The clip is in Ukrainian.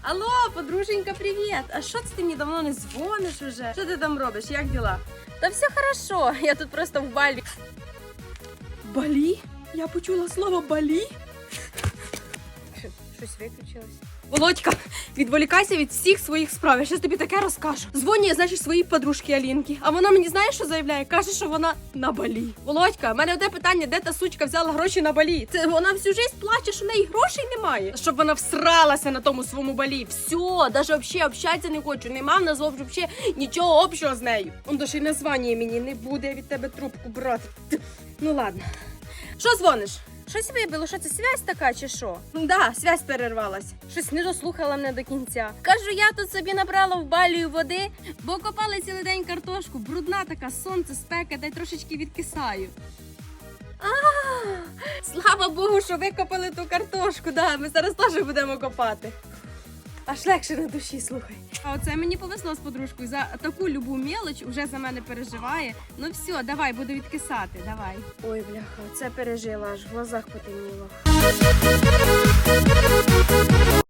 Алло, подруженька, привіт! А що це ти мені давно не дзвониш уже? Що ти там робиш? Як діла? Та все хорошо, я тут просто в балі. Балі? Я почула слово балі. Щось виключилось. Володька, відволікайся від всіх своїх справ. Я щас тобі таке розкажу. Дзвоню я, значить, своїй подружці Алінки. А вона мені знає, що заявляє? Каже, що вона на балі. Володька, в мене одне питання, де та сучка взяла гроші на балі? Це вона всю життя плаче, що в неї грошей немає. Щоб вона всралася на тому своєму балі. Все, навіть взагалі общатися не хочу. Нема в нас взагалі нічого общого з нею. Он до ще й названня мені не буде я від тебе трубку брати. Ну ладно. Що дзвониш? Щось вибило, що це связь така чи що? Ну да, связь перервалась. Щось не дослухала мене до кінця. Кажу, я тут собі набрала в балію води, бо копали цілий день картошку. Брудна така, сонце, спека, дай трошечки відкисаю. А, слава Богу, що викопали ту картошку. Да, ми зараз теж будемо копати. Аж легше на душі, слухай. А оце мені повезло з подружкою. За таку любу мелоч вже за мене переживає. Ну все, давай, буду відкисати. Давай. Ой, бляха, це пережила, аж в глазах потемніло.